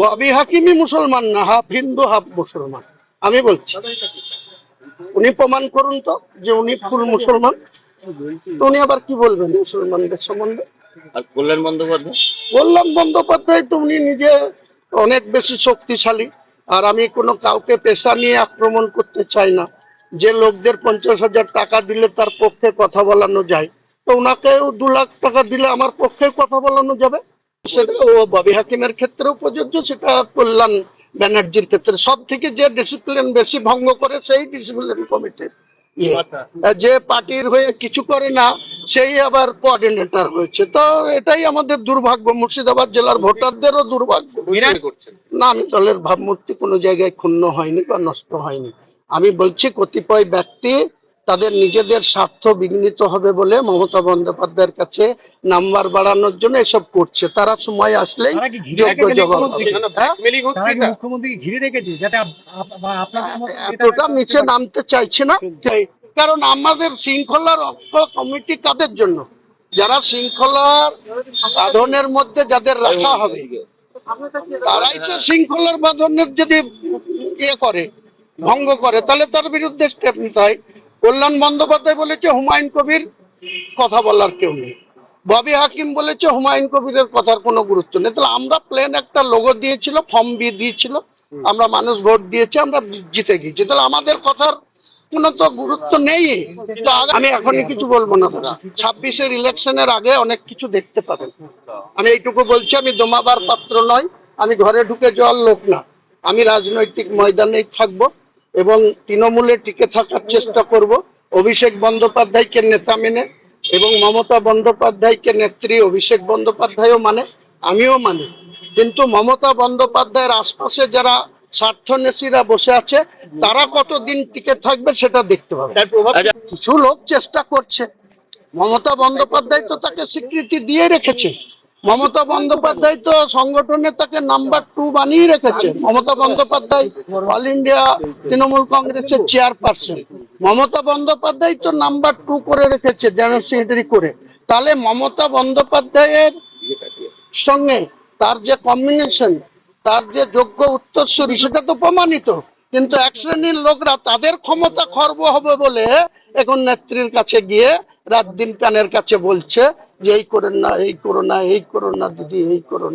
ববি হাকিমি মুসলমান না half Hindu half মুসলমান। আমি বলছি উনি প্রমাণ করুন তো যে উনি ফুল মুসলমান। উনি আবার কি বলবেন মুসলমানদের সম্বন্ধে? আর কল্যাণ বন্দ্যোপাধ্যায়? কল্যাণ বন্দ্যোপাধ্যায় তো উনি নিজে অনেক বেশি শক্তিশালী। আর আমি কোনো কাউকে পেশা নিয়ে আক্রমণ করতে চাই না। যে লোকদের পঞ্চাশ হাজার টাকা দিলে তার পক্ষে কথা বলানো যায়। তো ওনাকেও দু লাখ টাকা দিলে আমার পক্ষে কথা বলানো যাবে? সেটা ও ববি হাকিমের ক্ষেত্রেও প্রযোজ্য সেটা কল্যাণ ব্যানার্জির ক্ষেত্রে। সব থেকে যে ডিসিপ্লিন বেশি ভঙ্গ করে সেই ডিসিপ্লিন কমিটি যে পার্টির হয়ে কিছু করে না সেই আবার কোঅর্ডিনেটর হয়েছে। তো এটাই আমাদের দুর্ভাগ্য। মুর্শিদাবাদ জেলার ভোটারদেরও দুর্ভাগ্য। না আমি দলের ভাবমূর্তি কোনো জায়গায় ক্ষুণ্ণ হয়নি বা নষ্ট হয়নি। আমি বলছি কতিপয় ব্যক্তি তাদের নিজেদের স্বার্থ বিঘ্নিত হবে বলে মমতা বন্দ্যোপাধ্যায়ের কাছে নাম্বার বাড়ানোর জন্য এসব করছে। তারা সময় আসলেই যোগ্য জবাব। হ্যাঁ? তারা কি মুখ্যমন্ত্রীকে ঘিরে রেখেছে যাতে আপ- আপ- বা আপনাদের মতো এতটা নিচে নামতে চাইছে না। কারণ আমাদের শৃঙ্খলার রক্ষক কমিটি কাদের জন্য? যারা শৃঙ্খলার সাধনের মধ্যে যাদের রাখা হবে তারাই তো শৃঙ্খলার বাঁধনের যদি ইয়ে করে ভঙ্গ করে তাহলে তার বিরুদ্ধে স্টেপ নিতে হয়। কল্যাণ বন্দ্যোপাধ্যায় বলেছে হুমায়ুন কবির কথা বলার কেউ নেই। ববি হাকিম বলেছে হুমায়ুন কবিরের কথার কোনো গুরুত্ব নেই। তাহলে আমরা প্লেন একটা লোগো দিয়েছিল ফর্ম বি দিয়েছিল আমরা মানুষ ভোট দিয়েছে আমরা জিতে গিয়েছি। তাহলে আমাদের কথার কোনো তো গুরুত্ব নেই। তো আমি এখনই কিছু বলব না দাদা। ছাব্বিশের ইলেকশনের আগে অনেক কিছু দেখতে পাবেন। আমি এইটুকু বলছি আমি দমাবার পাত্র নয় আমি ঘরে ঢুকে যাওয়ার লোক না। আমি রাজনৈতিক ময়দানেই থাকব। এবং তৃণমূলে টিকে থাকার চেষ্টা করব। অভিষেক বন্দ্যোপাধ্যায়কে নেতা মেনে এবং মমতা বন্দ্যোপাধ্যায়কে নেত্রী অভিষেক বন্দ্যোপাধ্যায়ও মানে আমিও মানি। কিন্তু মমতা বন্দ্যোপাধ্যায়ের আশপাশে যারা স্বার্থনেশীরা বসে আছে তারা কতদিন টিকে থাকবে সেটা দেখতে পাবে কিছু লোক চেষ্টা করছে। মমতা বন্দ্যোপাধ্যায় তো তাকে স্বীকৃতি দিয়ে রেখেছে। মমতা বন্দ্যোপাধ্যায় তো সংগঠনে তাকে নাম্বার টু বানিয়ে রেখেছে। মমতা বন্দ্যোপাধ্যায় অল ইন্ডিয়া তৃণমূল কংগ্রেসের চেয়ারপারসন মমতা বন্দ্যোপাধ্যায় তো নাম্বার টু করে রেখেছে জেনারেল সেক্রেটারি করে। তাহলে মমতা বন্দ্যোপাধ্যায়ের সঙ্গে তার যে কম্বিনেশন তার যে যোগ্য উত্তরসূরি, সেটা তো প্রমাণিত। কিন্তু এক শ্রেণির লোকরা তাদের ক্ষমতা খর্ব হবে বলে এখন নেত্রীর কাছে গিয়ে রাত দিন কানের কাছে বলছে যে এই করেন না এই করো না এই করো না দিদি এই করো না।